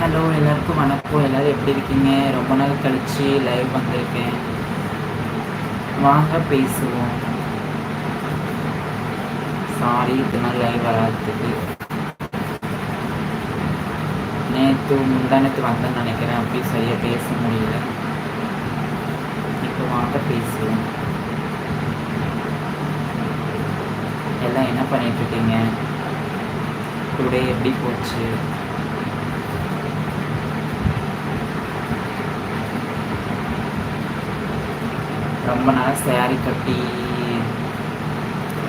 Hello எல்லாருக்கும் வணக்கம். எல்லோரும் எப்படி இருக்கீங்க? ரொம்ப நாள் கழித்து லைவ் வந்திருக்கேன். வாங்க பேசுவோம். சாரி இத்தனை லைவ் வராதுக்கு நேற்று முந்தானத்து வந்தேன்னு நினைக்கிறேன். அப்படி சரியாக பேச முடியல. இப்போ வாங்க பேசுவோம். எல்லாம் என்ன பண்ணிகிட்ருக்கீங்க டுடே எப்படி போச்சு? ரொம்ப நேரம் சேரீ கட்டி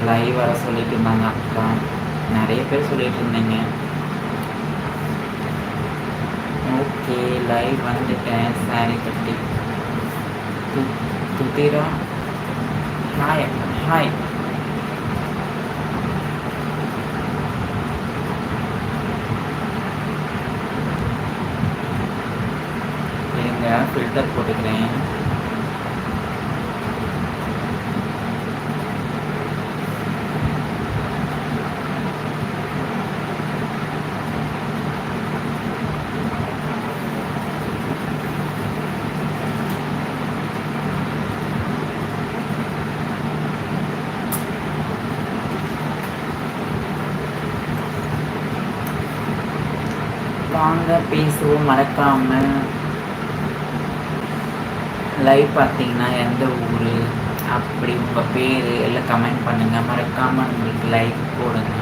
லைவ் வர சொல்லிட்டு இருந்தாங்க அக்கா. நிறைய பேர் சொல்லிட்டு இருந்தீங்க. ஓகே லைவ் வந்துட்டேன் சாரி கட்டி. து துதிரா? ஹாய் ஹாய் இருங்க ஃபில்டர் போட்டுக்கிறேன். வாங்க பேசுவோம் மறக்காமல் லைவ் பார்த்தீங்கன்னா எந்த ஊர் அப்படி உங்கள் பேர் எல்லாம் கமெண்ட் பண்ணுங்கள் மறக்காமல் உங்களுக்கு லைக் போடுங்க.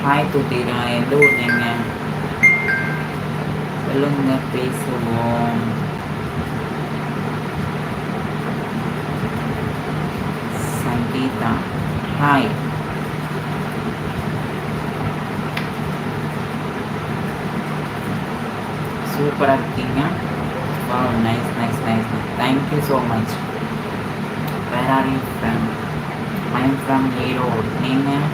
ஹாய் துட்டிரா எந்த ஊர் நீங்கள் சொல்லுங்க பேசுவோம் சங்கீதா ஹாய் சூப்பராக இருக்கீங்க வா nice nice nice thank you so much where are you from I am from Erode நீங்கள்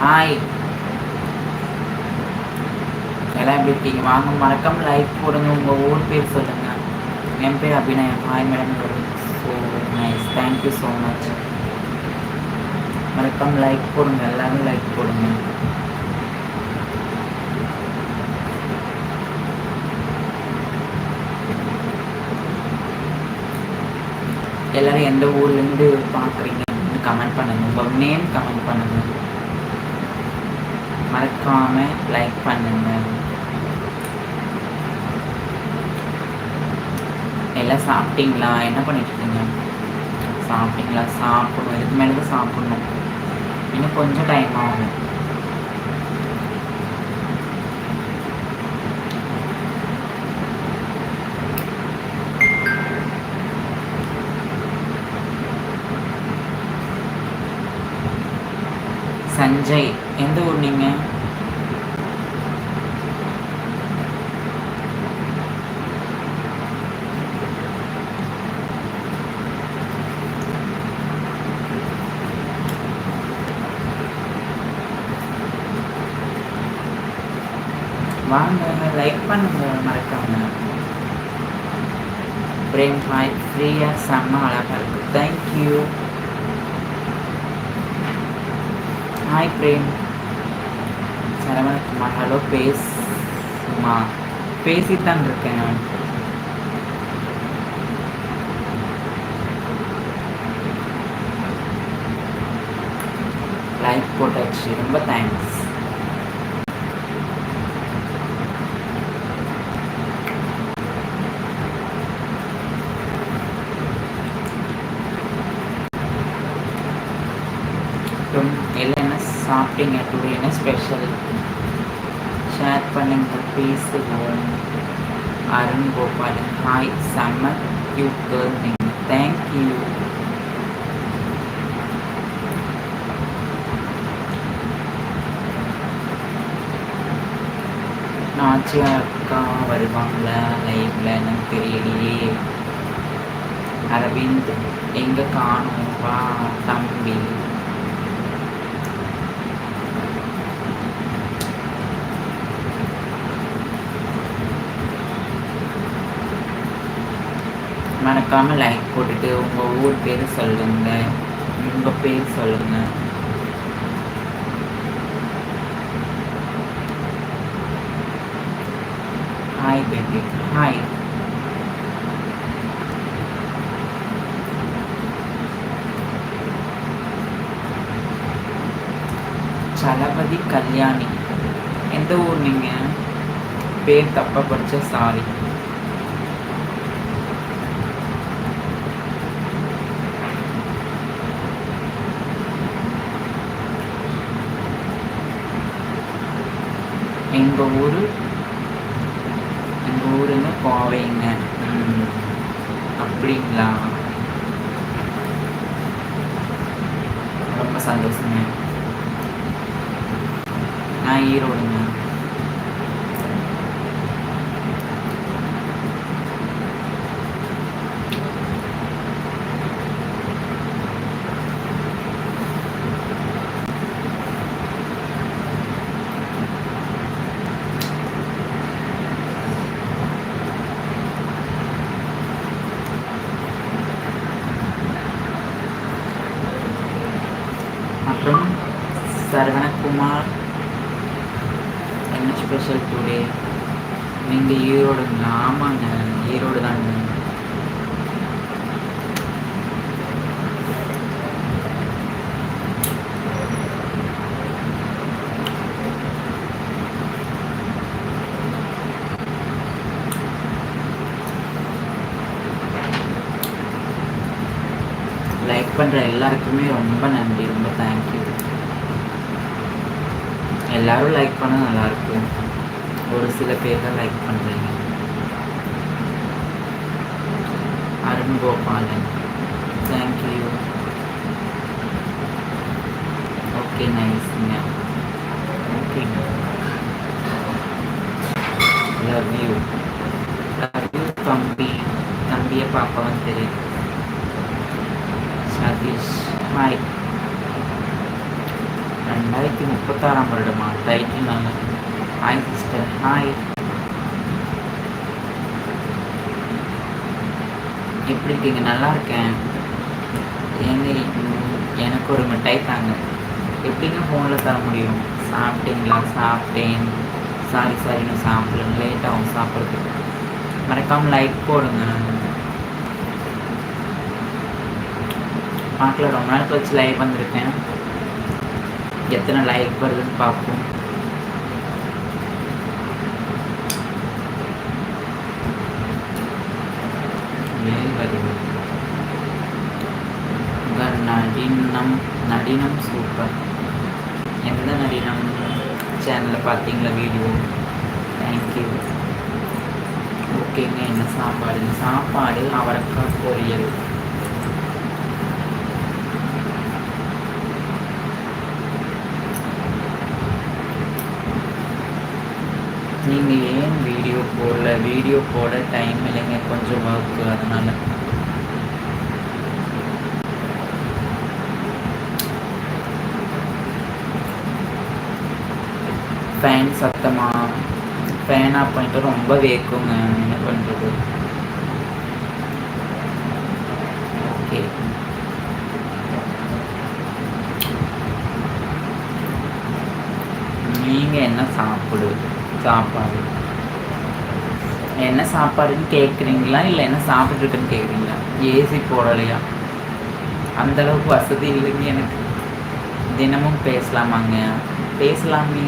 ஹாய் எல்லாம் எப்படி இருக்கீங்க வாங்க மறக்காம லைக் போடுங்க உங்கள் ஊர் பேர் சொல்லுங்கள் என் பேர் Abhinayam. Hi madam so nice thank you so much மறக்காம லைக் போடுங்க எல்லாரும் லைக் போடுங்க. எல்லோரும் எந்த ஊர்லேருந்து பார்க்குறீங்க கமெண்ட் பண்ணுங்கள் உங்கள் நேம் கமெண்ட் பண்ணுங்கள் மறக்காமல் லைக் பண்ணுங்கள் எல்லாம் சாப்பிட்டீங்களா? என்ன பண்ணிட்டுருக்கீங்க? சாப்பிட்டீங்களா? சாப்பிடணும். இதுக்கு மேலே தான் சாப்பிட்ணும். இன்னும் கொஞ்சம் டைம் ஆகும். சஞ்சய் எந்த ஊர் நீங்கள் வாங்க லைக் பண்ணுங்க மறக்காம பிரேம் ஹாய் ஃப்ரீயாக செம்ம அழகாக இருக்குது thank you hi Prem Saravanakumar hello பேசுமா? பேசித்தான் இருக்கேன் நான். லைக் போட்டாச்சு. ரொம்ப தேங்க்ஸ் சாப்பிட்டீங்க டுடே என்ன ஸ்பெஷல் ஷேர் பண்ணுங்க பேசுவோம் அருண் கோபாலன் ஹாய் செம்ம கியூட் கேர்ள் நீங்கள் தேங்க்யூ நாச்சியா அக்கா வருவாங்களா லைவ்ல எனக்கு தெரியலையே அரவிந்த் எங்க காணும் வா தம்பி மறக்காமல் லைக் போட்டுட்டு உங்கள் ஊர் பேர் சொல்லுங்க. உங்கள் பேர் சொல்லுங்க. Hi baby hi Chalapathi Kalyani. எந்த ஊர் நீங்கள் பேர் தப்பாக படித்த சாரி எங்கள் ஊர்? எங்கள் ஊருங்க கோவைங்க. அப்படிங்களா? ரொம்ப சந்தோஷங்க. நான் ஈரோடுங்க அப்புறம் சரவணகுமார் என்ன ஸ்பெஷல் டுடே நீங்கள் ஈரோடுங்களா ஆமாங்க. ஈரோடு தாங்க லைக் பண்ணுற எல்லாருக்குமே ரொம்ப நன்றி ரொம்ப தேங்க்யூ எல்லாரும் லைக் பண்ண நல்லாயிருக்கும் ஒரு சில பேர் தான் லைக் பண்ணுறீங்க Arun Gopalan. Thank you okay நைஸ்ங்க ஓகேங்க லவ் யூ லவ் யூ தம்பி. தம்பியை பார்க்கவும் தெரியுது சதீஷ். ஹாய் ரெண்டாயிரத்தி முப்பத்தாறாம் வருடமா? டைட்டில் நல்லா ஹாய் சிஸ்டர் ஹாய் எப்படி இருக்கீங்க? நல்லா இருக்கேன். ஏங்க எனக்கு ஒரு மிட்டாய் தாங்க. எப்படிங்க ஃபோனில் தர முடியும்? சாப்பிட்டீங்களா? சாப்பிட்டேன். சாரி சாரி நான் சாப்பிடல. லேட் ஆகும் சாப்பிட்றதுக்கு. மறக்காமல் லைக் போடுங்க. பார்க்கல ரொம்ப நாள் கழிச்சு லைவ் வந்திருக்கேன். எத்தனை லைக் வருதுன்னு பார்ப்போம் ஏன் வருது உங்கள் நடினம் சூப்பர் எந்த நடினம்? சேனலில் பார்த்தீங்களா வீடியோ தேங்க்யூ ஓகேங்க என்ன சாப்பாடு? சாப்பாடு அவரைக்காய் பொரியல். நீங்கள் ஏன் வீடியோ போடல? வீடியோ போட டைம் இல்லைங்க கொஞ்சம் ஒர்க்கு அதனால. ஃபேன் சத்தமாக ஃபேன் ஆஃப் பண்ணிட்டு ரொம்ப வேக்குங்க. என்ன பண்ணுறது ஓகே நீங்கள் என்ன சாப்பிடு சாப்பாடு? என்ன சாப்பாடுன்னு கேட்குறீங்களா இல்லை என்ன சாப்பிட்டுருக்குன்னு கேட்குறீங்களா ஏசி போடலையா? அந்த அளவுக்கு வசதி இல்லைங்க எனக்கு. தினமும் பேசலாமாங்க? பேசலாமே.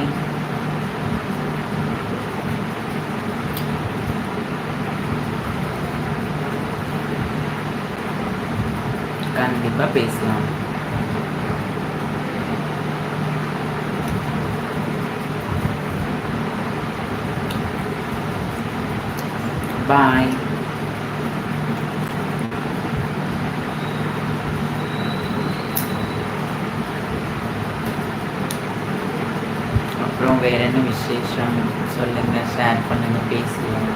கண்டிப்பாக பேசலாம். பாய் அப்புறம் வேற என்ன விசேஷம்? சொல்லுங்க ஷேர் பண்ணுங்க பேசுவோம்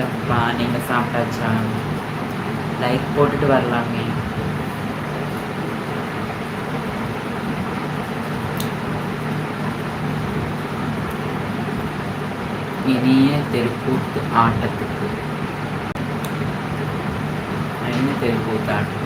சாப்பிட்டப்பா நீங்கள் சாப்பிட்டாச்சா லைக் போட்டுட்டு வரலாமே இனிய தெருக்கூத்து ஆட்டத்துக்கு இனிய தெருக்கூத்து ஆட்டம்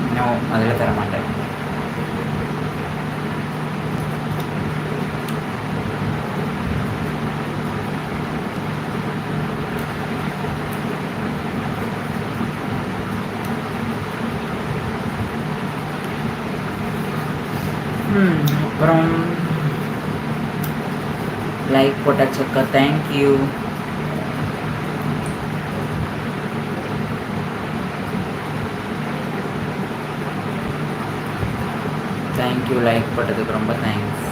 இன்னும் அதில் தர மாட்டேன் ம், அப்புறம் like போட்டாச்சக்கா thank you thank you like போட்டதுக்கு ரொம்ப தேங்க்ஸ்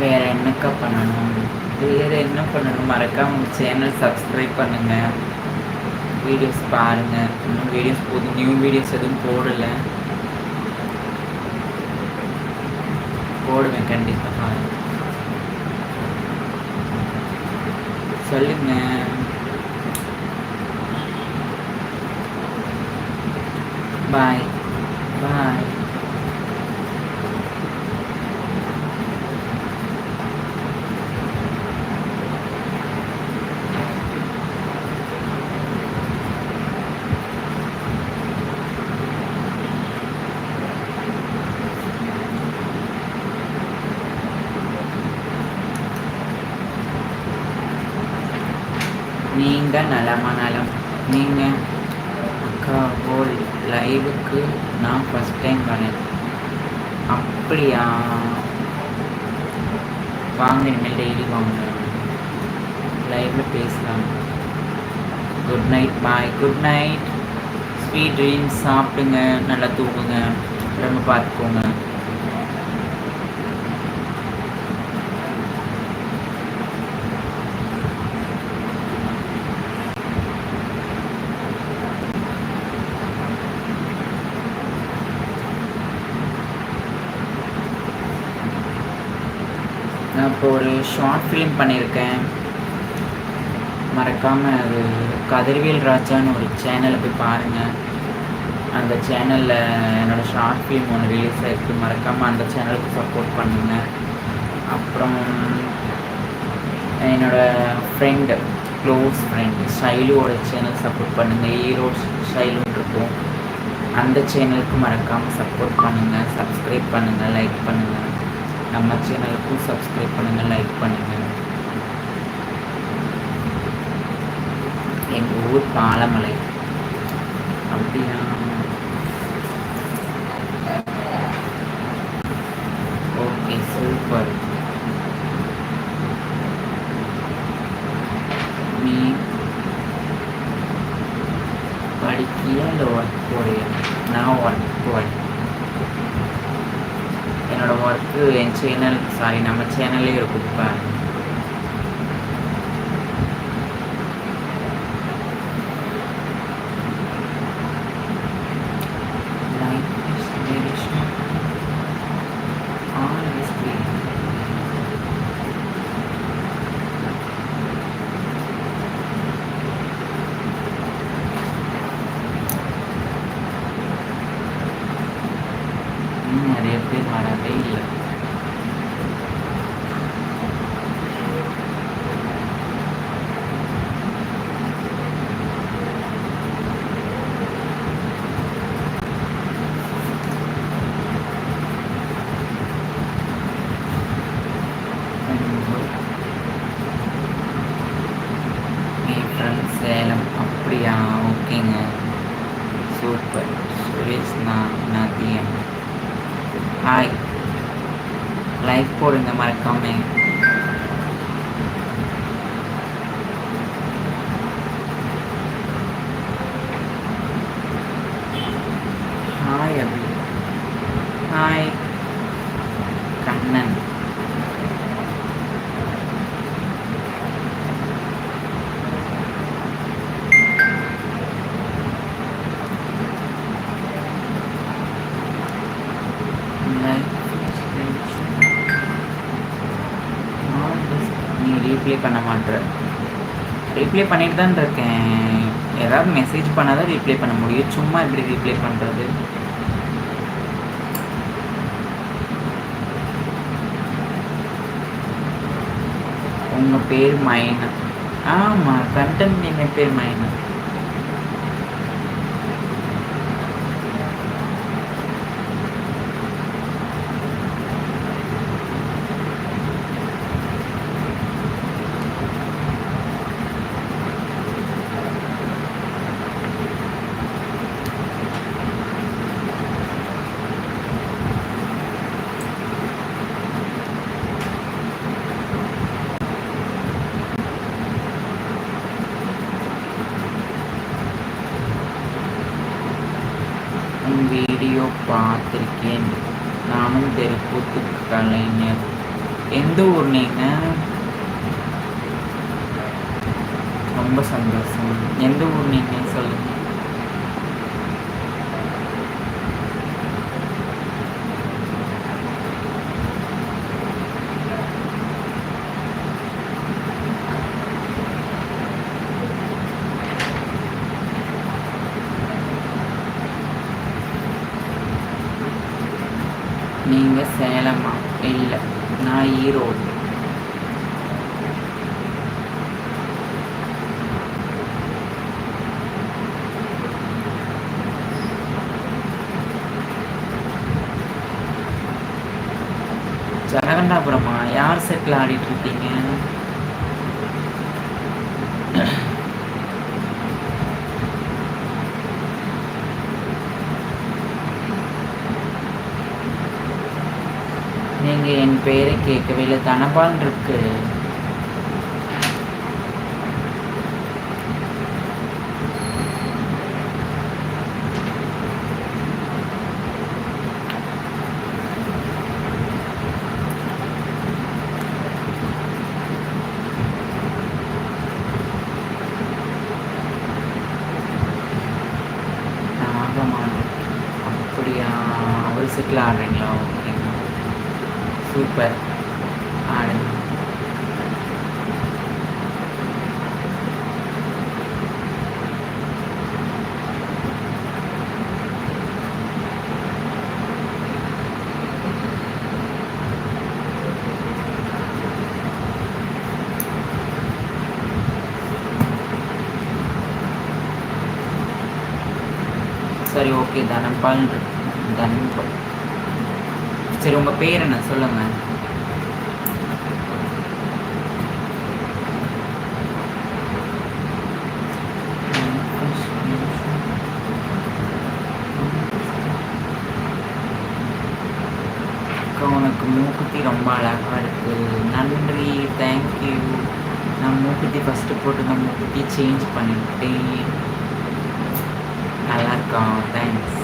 வேற என்னக்கா பண்ணணும் வேற என்ன பண்ணணும் மறக்காம உங்க சேனல் சப்ஸ்கிரைப் பண்ணுங்கள் வீடியோஸ் பாருங்கள் இன்னும் வீடியோஸ் போதும் நியூ வீடியோஸ் எதுவும் போடலை. போடுவேன் கண்டிப்பாக பாருங்கள் சொல்லுங்க. பாய் நீங்கள் நலமா நலம் நீங்கள் அக்கா போல் லைவுக்கு நான் ஃபஸ்ட் டைம் வரேன் அப்படியா வாங்க இனிமேல் டெய்லி வாங்க லைவில் பேசலாம் good night bye good night sweet dreams சாப்பிடுங்க நல்லா தூங்குங்க ரொம்ப பார்த்துக்கோங்க நான் இப்போ ஒரு ஷார்ட் ஃபிலிம் பண்ணியிருக்கேன். மறக்காமல் அது கதிர்வேல் ராஜான்னு ஒரு சேனலை போய் பாருங்கள் அந்த சேனலில் என்னோடய ஷார்ட் ஃபிலிம் ஒன்று ரிலீஸ் ஆகிருக்கு மறக்காமல் அந்த சேனலுக்கு சப்போர்ட் பண்ணுங்கள் அப்புறம் என்னோடய ஃப்ரெண்டு க்ளோஸ் ஃப்ரெண்ட் ஷைலுவோட சேனல் சப்போர்ட் பண்ணுங்கள் ஈரோடு ஷைலுன்னு இருக்கும். அந்த சேனலுக்கு மறக்காமல் சப்போர்ட் பண்ணுங்கள் சப்ஸ்கிரைப் பண்ணுங்கள் லைக் பண்ணுங்கள் நம்ம சேனலுக்கும் சப்ஸ்கிரைப் பண்ணுங்கள் லைக் பண்ணுங்கள் எங்கள் ஊர் பாலமலை. அப்படியா ஓகே சூப்பர் நீ படிக்கியா இல்லை ஒர்க் போறியா நான் ஒர்க் போறேன் என்னோட ஒர்க்கு என் சேனல் சாரி நம்ம சேனல்லே இருக்கும் இப்போ. இன்னும் நிறைய பேர் வரவே இல்லை என் ஃப்ரெண்ட் சேலம் அப்படியா ஓகேங்க சூப்பர் சுரேஷ் நான் நதியம் ஹாய் லைக் போடுங்க மறக்காம ஹாய் அபி ஹாய் கண்ணன் நீ ரீப்ளே பண்ண மாட்டேன். ரீப்ளே பண்ணிட்டு தான் இருக்கேன். ஏதாவது மெசேஜ் பண்ணால் தான் ரீப்ளே பண்ண முடியும். சும்மா எப்படி ரீப்ளே பண்ணுறது உங்கள் பேர் மைனா. ஆமாம் கண்டென்ட் நீங்கள் பேர் மைனா. எந்த ஊர் நீங்கள் ரொம்ப சந்தோஷம். எந்த ஊர் நீங்கள் சொல்லுங்கள் நீங்கள் சேலமா? இல்லை. நான் ஈரோடு ஜனகண்டாபுரமா யார் செட்டில் ஆடிட்டு இருக்கீங்க? என் பெயரை கேட்கவே இல்லை. தனபால் இருக்கு. ஸ்கொயர் ஆறு சரி ஓகே தனம் பல் தனம் சரி உங்கள் பேர் என்ன? சொல்லுங்கள் நான் மூக்குத்தி சேஞ்ச் பண்ணிவிட்டேன் நல்லா இருக்கோம் தேங்க்ஸ்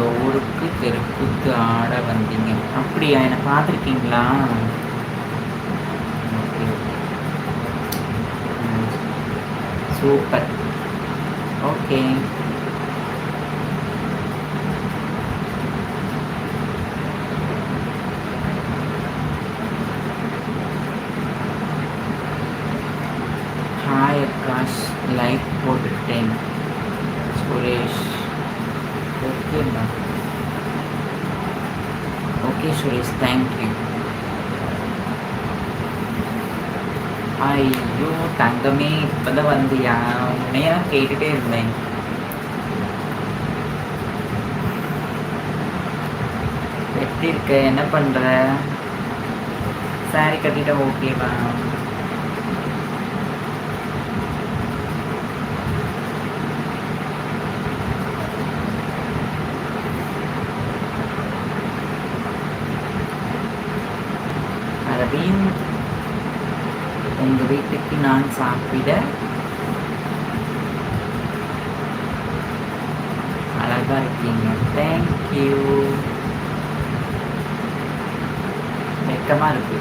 எங்கள் ஊருக்கு தெருக்கூத்து ஆட வந்தீங்க. அப்படியா? என்னை பார்த்துருக்கீங்களா? சூப்பர். ஓகே. கேட்டுகிட்டே இருந்தேன். எப்படி இருக்க? என்ன பண்ணுற சாரி கட்டிட்ட ஓகேவா அரவிந்த் உங்கள் வீட்டுக்கு நான் சாப்பிட அழகா இருக்கீங்க தேங்க்யூ வெக்கமா இருக்கு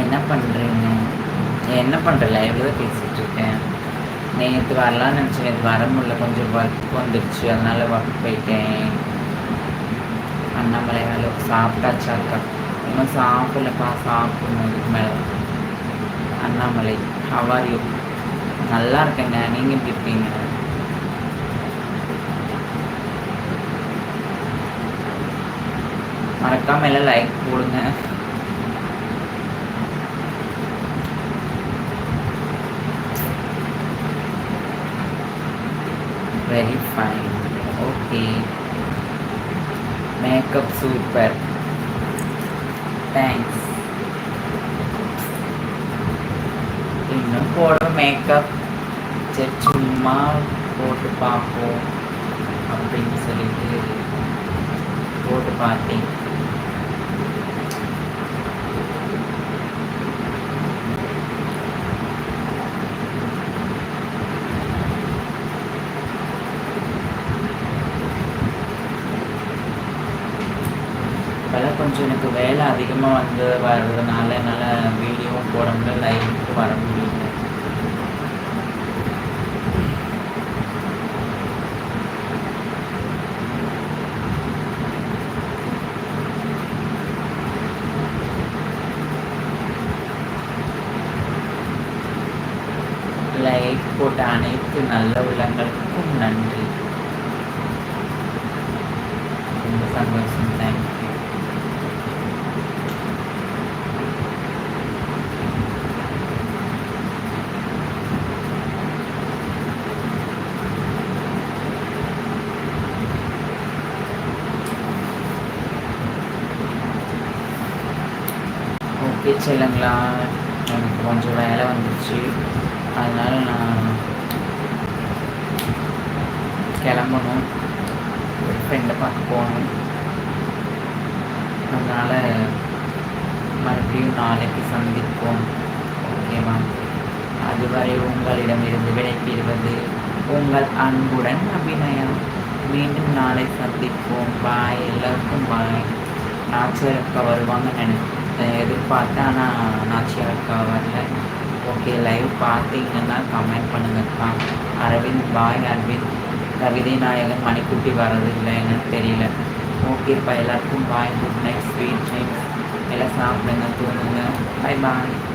என்ன பண்ணுறீங்க என்ன பண்ணுற லைவ்ல தான் பேசிகிட்டு இருக்கேன் நேற்று வரலாம்னு நினச்சேன். நேற்று வர முடியல கொஞ்சம் ஒர்க் வந்துடுச்சு அதனால் ஒர்க் போயிட்டேன். அண்ணாமலை வேலை சாப்பிட்டாச்சா இருக்கா இன்னும் சாப்பிடலப்பா. சாப்பிடணும். இதுக்கு மேலே. அண்ணாமலை ஹவாரியூ நல்லா இருக்கேங்க. நீங்கள் எப்படி இருக்கீங்க? மறக்காமல் எல்லாம் லைக் போடுங்க. Very fine. Okay. Makeup super. Thanks. இன்னும் போட மேக்கப் சரி சும்மா போட்டு பார்ப்போம் அப்படின்னு சொல்லிட்டு போட்டு பார்த்தேன் இப்போல்லாம் கொஞ்சம் எனக்கு வேலை அதிகமாக வந்து வர்றதுனால என்னால் வீடியோவும் போட முடியல லைவுக்கு வர முடியல. லைக் போட்ட அனைத்து நல்ல உள்ள நன்றி ரொம்ப சந்தோஷம் தேங்க்யூ ஓகே இல்லைங்களா? எனக்கு கொஞ்சம் வேலை வந்துச்சு அதனால் நான் கிளம்பணும். ஒரு ஃப்ரெண்டை பார்க்க போகணும். அதனால் மறுபடியும் நாளைக்கு சந்திப்போம். ஓகேவா அதுவரை உங்களிடமிருந்து விடைபெறுவது உங்கள் அன்புடன் அபிநயம். மீண்டும் நாளை சந்திப்போம். பாய் எல்லாருக்கும் பாய் நாச்சியார் அக்கா வருவாங்கன்னு நினைக்கிறேன். எதிர்பார்த்தேன் ஆனால் நாச்சியாருக்கா வரல. ஓகே லைவ் பார்த்தீங்கன்னா கமெண்ட் பண்ணுங்கப்பா அரவிந்த் பாய் அரவிந்த். கவிதை நாயகன் மணிக்குட்டி வர்றது இல்லை என்னன்னு தெரியல. ஓகேப்பா எல்லாருக்கும் bye good night sweet dreams எல்லாம் சாப்பிடுங்க தூங்குங்க. பாய் பாய்